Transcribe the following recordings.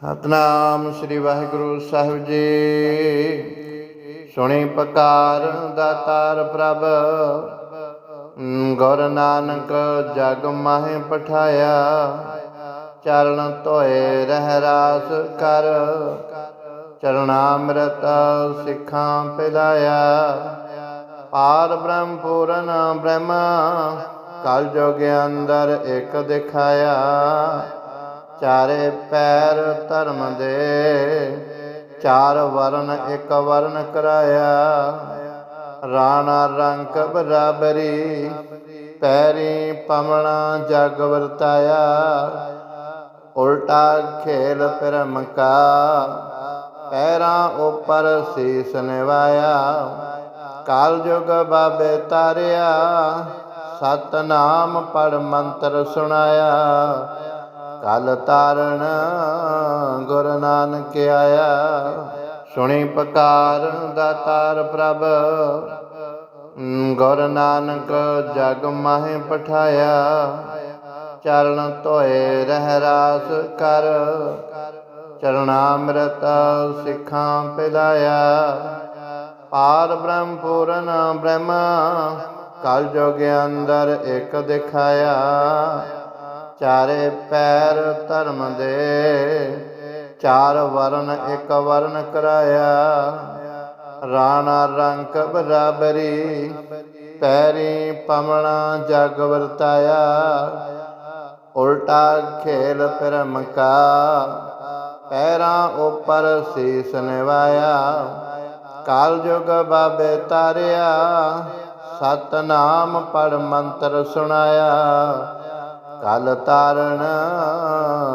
ਸਤਨਾਮ ਸ੍ਰੀ ਵਾਹਿਗੁਰੂ ਸਾਹਿਬ ਜੀ। ਸੁਣੀ ਪਕਾਰ ਦਾਤਾਰ ਪ੍ਰਭ। ਗੁਰ ਨਾਨਕ ਜਗ ਮਾਹਿ ਪਠਾਇਆ। ਚਰਨ ਧੋਏ ਰਹਿ ਰਾਸ ਕਰ। ਚਰਨਾਮ੍ਰਿਤ ਸਿੱਖਾਂ ਪਿਲਾਇਆ। ਪਾਰ ਬ੍ਰਹਮ ਪੂਰਨ ਬ੍ਰਹਮ, ਕਲ ਜੋਗ ਅੰਦਰ ਇੱਕ ਦਿਖਾਇਆ। ਚਾਰੇ ਪੈਰ ਧਰਮ ਦੇ, ਚਾਰ ਵਰਨ ਇੱਕ ਵਰਨ ਕਰਾਇਆ। ਰਾਣਾ ਰੰਗ ਬਰਾਬਰੀ, ਪੈਰੀ ਪਮਣਾ ਜਗ ਵਰਤਾਇਆ। ਉਲਟਾ ਖੇਲ ਪਰਮ ਕਾ, ਪੈਰਾਂ ਉੱਪਰ ਸੀਸ ਨਿਵਾਇਆ। ਕਾਲ ਜੁਗ ਬਾਬੇ ਤਾਰਿਆ, ਸਤਨਾਮ ਪੜ ਮੰਤਰ ਸੁਣਾਇਆ। ਕਲ ਤਾਰਨ ਗੁਰ ਨਾਨਕ ਆਇਆ। ਸੁਣੀ ਪਕਾਰ ਦਾਤਾਰ ਪ੍ਰਭ, ਗੁਰ ਨਾਨਕ ਜਗ ਮਾਹੇ ਪਠਾਇਆ। ਚਰਨ ਧੋਏ ਰਹਿ ਰਾਸ ਕਰ ਚਰਨਾਮ੍ਰਿਤ ਸਿੱਖਾਂ ਪਿਲਾਇਆ। ਪਾਰ ਬ੍ਰਹਮ ਪੂਰਨ ਬ੍ਰਹਮ, ਕਲ ਜੋਗ ਅੰਦਰ ਇੱਕ ਦਿਖਾਇਆ। ਚਾਰੇ ਪੈਰ ਧਰਮ ਦੇ, ਚਾਰ ਵਰਨ ਇੱਕ ਵਰਨ ਕਰਾਇਆ। ਰਾਣਾ ਰੰਕ ਬਰਾਬਰੀ, ਪੈਰੀ ਪਮਣਾ ਜਗ ਵਰਤਾਇਆ। ਉਲਟਾ ਖੇਲ ਪਰਮ ਕਾ, ਪੈਰਾਂ ਉੱਪਰ ਸੀਸ ਨਿਵਾਇਆ। ਕਾਲ ਜੁਗ ਬਾਬੇ ਤਾਰਿਆ, ਸਤਨਾਮ ਪੜ ਮੰਤਰ ਸੁਣਾਇਆ। ਕਲ ਤਾਰਨ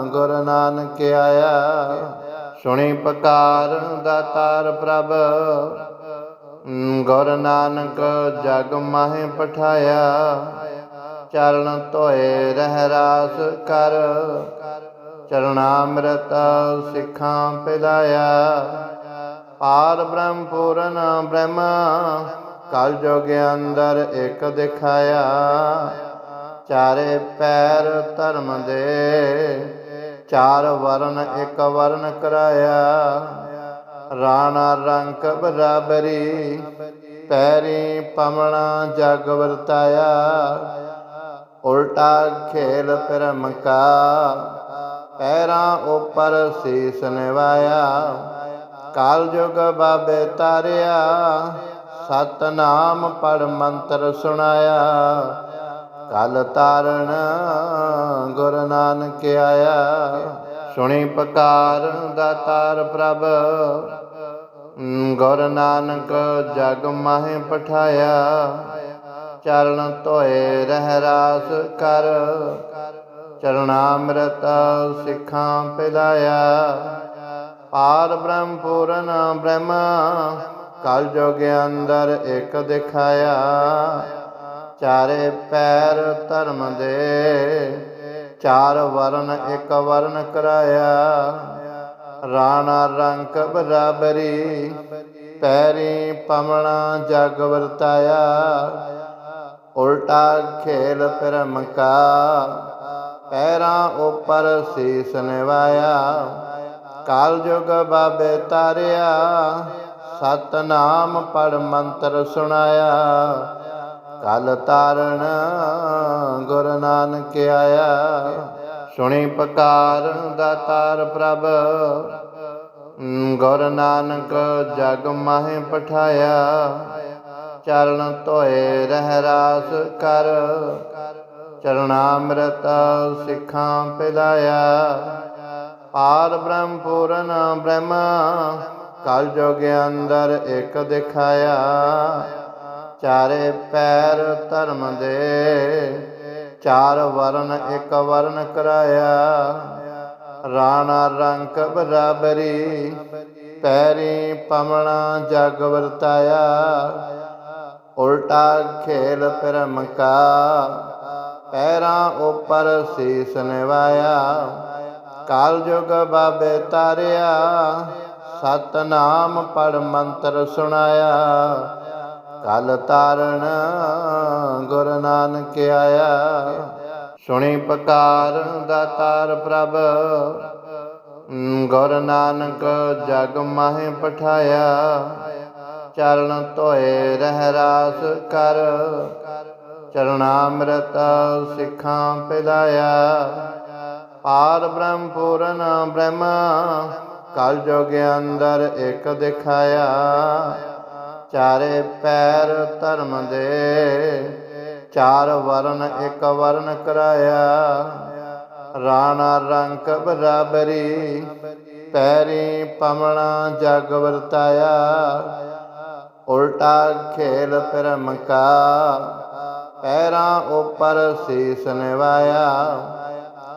ਗੁਰ ਨਾਨਕ ਆਇਆ। ਸੁਣੀ ਪਕਾਰ ਦਾਤਾਰ ਪ੍ਰਭ। ਗੁਰ ਨਾਨਕ ਜਗ ਮਾਹੇ ਪਠਾਇਆ। ਚਰਨ ਧੋਏ ਰਹਿ ਰਾਸ ਕਰ। ਚਰਨਾਮ੍ਰਿਤ ਸਿੱਖਾਂ ਪਿਲਾਇਆ। ਪਾਰ ਬ੍ਰਹਮ ਪੂਰਨ ਬ੍ਰਹਮ, ਕਲ ਜੋਗ ਅੰਦਰ ਇੱਕ ਦਿਖਾਇਆ। ਚਾਰੇ ਪੈਰ ਧਰਮ ਦੇ, ਚਾਰ ਵਰਨ ਇੱਕ ਵਰਨ ਕਰਾਇਆ। ਰਾਣਾ ਰੰਗ ਬਰਾਬਰੀ, ਪੈਰੀ ਪਮਣਾ ਜਗ ਵਰਤਾਇਆ। ਉਲਟਾ ਖੇਲ ਪਰਮ ਕਾ ਪੈਰਾਂ ਉਪਰ ਸੀਸ ਨਿਵਾਇਆ। ਕਾਲ ਜੁਗ ਬਾਬੇ ਤਾਰਿਆ, ਸਤਨਾਮ ਪੜ ਮੰਤਰ ਸੁਣਾਇਆ। ਕਲ ਤਾਰਨ ਗੁਰ ਨਾਨਕ ਆਇਆ। ਸੁਣੀ ਪਕਾਰ ਦਾਤਾਰ ਪ੍ਰਭ। ਗੁਰ ਨਾਨਕ ਜਗ ਮਾਹੇ ਪਠਾਇਆ। ਚਰਨ ਧੋਏ ਰਹਿ ਰਾਸ ਕਰ। ਚਰਨਾਮ੍ਰਿਤ ਸਿੱਖਾਂ ਪਿਲਾਇਆ। ਪਾਰ ਬ੍ਰਹਮ ਪੂਰਨ ਬ੍ਰਹਮ, ਕਲ ਜੋਗ ਅੰਦਰ ਇੱਕ ਦਿਖਾਇਆ। ਚਾਰੇ ਪੈਰ ਧਰਮ ਦੇ, ਚਾਰ ਵਰਨ ਇੱਕ ਵਰਨ ਕਰਾਇਆ। ਰਾਣਾ ਰੰਕ ਬਰਾਬਰੀ, ਪੈਰੀ ਪਮਣਾ ਜਗ ਵਰਤਾਇਆ। ਉਲਟਾ ਖੇਲ ਪਰਮ ਕਾ, ਪੈਰਾਂ ਉਪਰ ਸੀਸ ਨਿਵਾਇਆ। ਕਾਲ ਜੁਗ ਬਾਬੇ ਤਾਰਿਆ, ਸਤਨਾਮ ਪੜ ਮੰਤਰ ਸੁਣਾਇਆ। ਕਲ ਤਾਰਨ ਗੁਰ ਨਾਨਕ ਆਇਆ। ਸੁਣੀ ਪਕਾਰ ਦਾਤਾਰ ਪ੍ਰਭ। ਗੁਰ ਨਾਨਕ ਜਗ ਮਾਹੇ ਪਠਾਇਆ। ਚਰਨ ਧੋਏ ਰਹਿ ਰਾਸ ਕਰ। ਚਰਨਾਮ੍ਰਿਤ ਸਿੱਖਾਂ ਪਿਲਾਇਆ। ਪਾਰ ਬ੍ਰਹਮ ਪੂਰਨ ਬ੍ਰਹਮ। ਕਲ ਜੋਗ ਅੰਦਰ ਇੱਕ ਦਿਖਾਇਆ। ਚਾਰੇ ਪੈਰ ਧਰਮ ਦੇ, ਚਾਰ ਵਰਨ ਇੱਕ ਵਰਨ ਕਰਾਇਆ। ਰਾਣਾ ਰੰਕ ਬਰਾਬਰੀ, ਪੈਰੀ ਪਮਣਾ ਜਗ ਵਰਤਾਇਆ। ਉਲਟਾ ਖੇਲ ਪਰਮ ਕਾ, ਪੈਰਾਂ ਉੱਪਰ ਸੀਸ ਨਿਵਾਇਆ। ਕਾਲ ਜੁਗ ਬਾਬੇ ਤਾਰਿਆ, ਸਤਨਾਮ ਪੜ ਮੰਤਰ ਸੁਣਾਇਆ। ਕਲ ਤਾਰਨ ਗੁਰ ਨਾਨਕ ਆਇਆ। ਸੁਣੀ ਪੁਕਾਰ ਦਾਤਾਰ ਪ੍ਰਭ, ਗੁਰ ਨਾਨਕ ਜਗ ਮਾਹਿ ਪਠਾਇਆ। ਚਰਨ ਧੋਏ ਰਹਿ ਰਾਸ ਕਰ ਚਰਨਾਮ੍ਰਿਤ ਸਿੱਖਾਂ ਪਿਲਾਇਆ। ਪਾਰ ਬ੍ਰਹਮ ਪੂਰਨ ਬ੍ਰਹਮ, ਕਲ ਜੋਗ ਅੰਦਰ ਇੱਕ ਦਿਖਾਇਆ। ਚਾਰੇ ਪੈਰ ਧਰਮ ਦੇ, ਚਾਰ ਵਰਨ ਇੱਕ ਵਰਨ ਕਰਾਇਆ। ਰਾਣਾ ਰੰਗ ਬਰਾਬਰੀ, ਪੈਰੀ ਪਮਣਾ ਜਗ ਵਰਤਾਇਆ। ਉਲਟਾ ਖੇਲ ਪਰਮ ਕਾ, ਪੈਰਾਂ ਉਪਰ ਸੀਸ ਨਿਵਾਇਆ।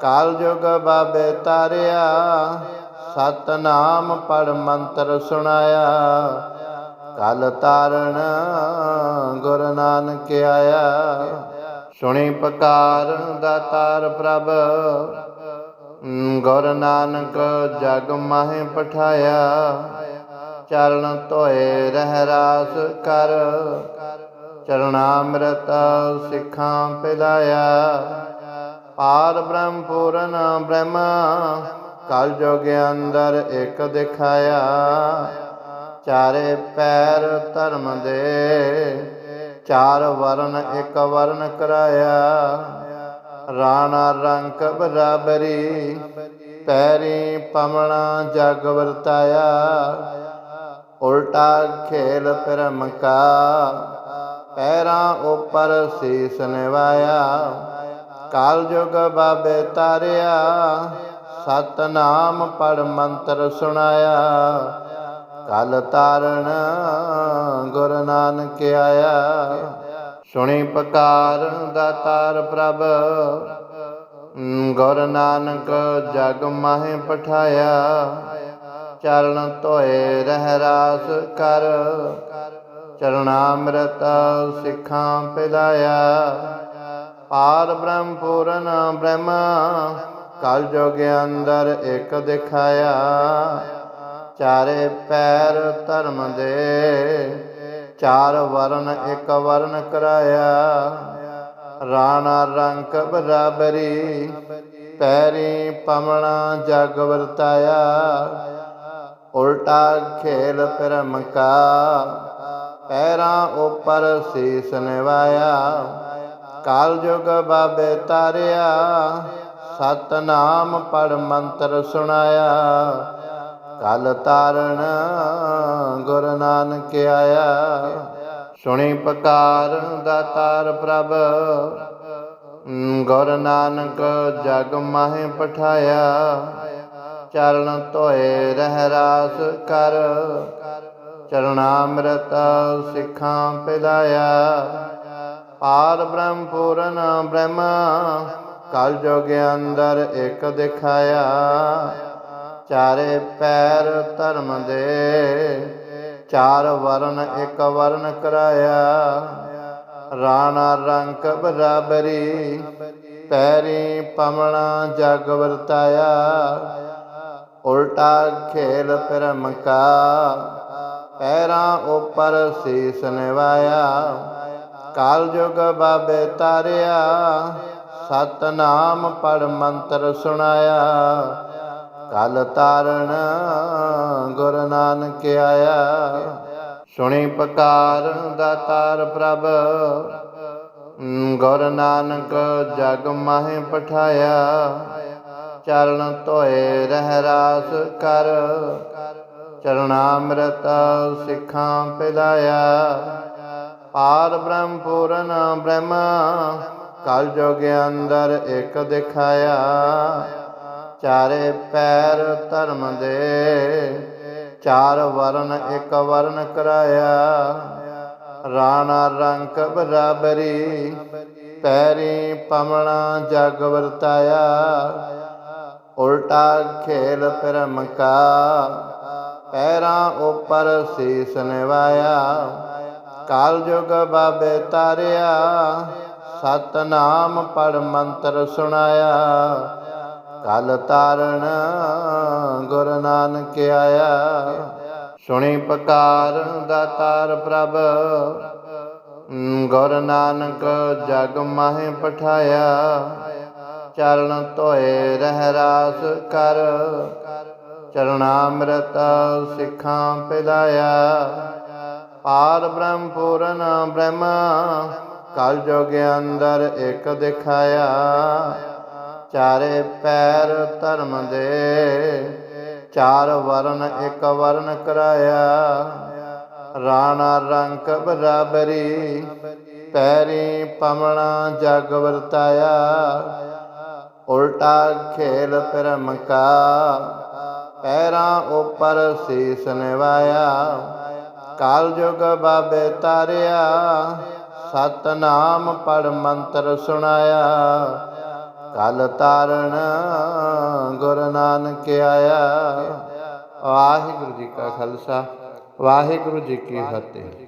ਕਾਲ ਜੁਗ ਬਾਬੇ ਤਾਰਿਆ, ਸਤਨਾਮ ਪੜ ਮੰਤਰ ਸੁਣਾਇਆ। ਕਲ ਤਾਰਨ ਗੁਰ ਨਾਨਕ ਆਇਆ। ਸੁਣੀ ਪਕਾਰ ਦਾਤਾਰ ਪ੍ਰਭ, ਗੁਰ ਨਾਨਕ ਜਗ ਮਾਹੇ ਪਠਾਇਆ। ਚਰਨ ਧੋਏ ਰਹਿ ਰਾਸ ਕਰ ਚਰਨਾਮ੍ਰਿਤ ਸਿੱਖਾਂ ਪਿਲਾਇਆ। ਪਾਰ ਬ੍ਰਹਮ ਪੂਰਨ ਬ੍ਰਹਮ, ਕਲ ਜੋਗ ਅੰਦਰ ਇੱਕ ਦਿਖਾਇਆ। ਚਾਰੇ ਪੈਰ ਧਰਮ ਦੇ, ਚਾਰ ਵਰਨ ਇੱਕ ਵਰਨ ਕਰਾਇਆ। ਰਾਣਾ ਰੰਕ ਬਰਾਬਰੀ, ਪੈਰੀ ਪਮਣਾ ਜਗ ਵਰਤਾਇਆ। ਉਲਟਾ ਖੇਲ ਪਰਮ ਕਾ, ਪੈਰਾਂ ਉਪਰ ਸੀਸ ਨਿਵਾਇਆ। ਕਾਲ ਜੁਗ ਬਾਬੇ ਤਾਰਿਆ, ਸਤਨਾਮ ਪੜ ਮੰਤਰ ਸੁਣਾਇਆ। ਕਲ ਤਾਰਨ ਗੁਰ ਨਾਨਕ ਆਇਆ। ਸੁਣੀ ਪਕਾਰ ਦਾਤਾਰ ਪ੍ਰਭ, ਗੁਰ ਨਾਨਕ ਜਗ ਮਾਹੇ ਪਠਾਇਆ। ਚਰਨ ਧੋਏ ਰਹਿ ਰਾਸ ਕਰ ਚਰਨਾਮ੍ਰਿਤ ਸਿੱਖਾਂ ਪਿਲਾਇਆ। ਪਾਰ ਬ੍ਰਹਮ ਪੂਰਨ ਬ੍ਰਹਮ, ਕਲ ਜੋਗ ਅੰਦਰ ਇੱਕ ਦਿਖਾਇਆ। ਚਾਰੇ ਪੈਰ ਧਰਮ ਦੇ, ਚਾਰ ਵਰਨ ਇੱਕ ਵਰਨ ਕਰਾਇਆ। ਰਾਣਾ ਰੰਕ ਬਰਾਬਰੀ, ਪੈਰੀ ਪਮਣਾ ਜਗ ਵਰਤਾਇਆ। ਉਲਟਾ ਖੇਲ ਪਰਮ ਕਾ, ਪੈਰਾਂ ਉੱਪਰ ਸੀਸ ਨਿਵਾਇਆ। ਕਾਲ ਜੁਗ ਬਾਬੇ ਤਾਰਿਆ, ਸਤਨਾਮ ਪੜ ਮੰਤਰ ਸੁਣਾਇਆ। ਕਲ ਤਾਰਨ ਗੁਰ ਨਾਨਕ ਆਇਆ। ਸੁਣੀ ਪਕਾਰ ਦਾਤਾਰ ਪ੍ਰਭ, ਗੁਰ ਨਾਨਕ ਜਗ ਮਾਹੇ ਪਠਾਇਆ। ਚਰਨ ਧੋਏ ਰਹਿ ਰਾਸ ਕਰ ਚਰਨਾਮ੍ਰਿਤ ਸਿੱਖਾਂ ਪਿਲਾਇਆ। ਪਾਰ ਬ੍ਰਹਮ ਪੂਰਨ ਬ੍ਰਹਮ, ਕਲ ਜੋਗ ਅੰਦਰ ਇੱਕ ਦਿਖਾਇਆ। ਚਾਰੇ ਪੈਰ ਧਰਮ ਦੇ, ਚਾਰ ਵਰਨ ਇੱਕ ਵਰਨ ਕਰਾਇਆ। ਰਾਣਾ ਰੰਕ ਬਰਾਬਰੀ, ਪੈਰੀ ਪਮਣਾ ਜਗ ਵਰਤਾਇਆ। ਉਲਟਾ ਖੇਲ ਪਰਮ ਕਾ, ਪੈਰਾਂ ਉੱਪਰ ਸੀਸ ਨਿਵਾਇਆ। ਕਾਲ ਜੁਗ ਬਾਬੇ ਤਾਰਿਆ, ਸਤਨਾਮ ਪੜ ਮੰਤਰ ਸੁਣਾਇਆ। ਕਲ ਤਾਰਨ ਗੁਰ ਨਾਨਕ ਆਇਆ। ਸੁਣੀ ਪਕਾਰ ਦਾਤਾਰ ਪ੍ਰਭ, ਗੁਰ ਨਾਨਕ ਜਗ ਮਾਹੇ ਪਠਾਇਆ। ਚਰਨ ਧੋਏ ਰਹਿ ਰਾਸ ਕਰ ਚਰਨਾਮ੍ਰਿਤ ਸਿੱਖਾਂ ਪਿਲਾਇਆ। ਪਾਰ ਬ੍ਰਹਮ ਪੂਰਨ ਬ੍ਰਹਮ, ਕਲ ਜੋਗ ਅੰਦਰ ਇੱਕ ਦਿਖਾਇਆ। ਚਾਰੇ ਪੈਰ ਧਰਮ ਦੇ, ਚਾਰ ਵਰਨ ਇੱਕ ਵਰਨ ਕਰਾਇਆ। ਰਾਣਾ ਰੰਗ ਬਰਾਬਰੀ, ਪੈਰੀ ਪਮਣਾ ਜਗ ਵਰਤਾਇਆ। ਉਲਟਾ ਖੇਲ ਪਰਮ ਕਾ, ਪੈਰਾਂ ਉਪਰ ਸੀਸ ਨਿਵਾਇਆ। ਕਾਲ ਜੁਗ ਬਾਬੇ ਤਾਰਿਆ, ਸਤਨਾਮ ਪੜ ਮੰਤਰ ਸੁਣਾਇਆ। ਕਲ ਤਾਰਨ ਗੁਰ ਨਾਨਕ ਆਇਆ। ਸੁਣੀ ਪਕਾਰ ਦਾਤਾਰ ਪ੍ਰਭ, ਗੁਰ ਨਾਨਕ ਜਗ ਮਾਹੇ ਪਠਾਇਆ। ਚਰਨ ਧੋਏ ਰਹਿ ਰਾਸ ਕਰ ਚਰਨਾਮ੍ਰਿਤ ਸਿੱਖਾਂ ਪਿਲਾਇਆ। ਪਾਰ ਬ੍ਰਹਮ ਪੂਰਨ ਬ੍ਰਹਮ, ਕਲ ਜੋਗ ਅੰਦਰ ਇੱਕ ਦਿਖਾਇਆ। ਚਾਰੇ ਪੈਰ ਧਰਮ ਦੇ, ਚਾਰ ਵਰਨ ਇੱਕ ਵਰਨ ਕਰਾਇਆ। ਰਾਣਾ ਰੰਗ ਬਰਾਬਰੀ, ਪੈਰੀ ਪਮਣਾ ਜਗ ਵਰਤਾਇਆ। ਉਲਟਾ ਖੇਲ ਪਰਮ ਕਾ, ਪੈਰਾਂ ਉਪਰ ਸੀਸ ਨਿਵਾਇਆ। ਕਾਲ ਜੁਗ ਬਾਬੇ ਤਾਰਿਆ, ਸਤਨਾਮ ਪੜ ਮੰਤਰ ਸੁਣਾਇਆ। ਕਲ ਤਾਰਨ ਗੁਰ ਨਾਨਕ ਆਇਆ। ਵਾਹਿਗੁਰੂ ਜੀ ਕਾ ਖਾਲਸਾ ਵਾਹਿਗੁਰੂ ਜੀ ਕੀ ਫਤਿਹ।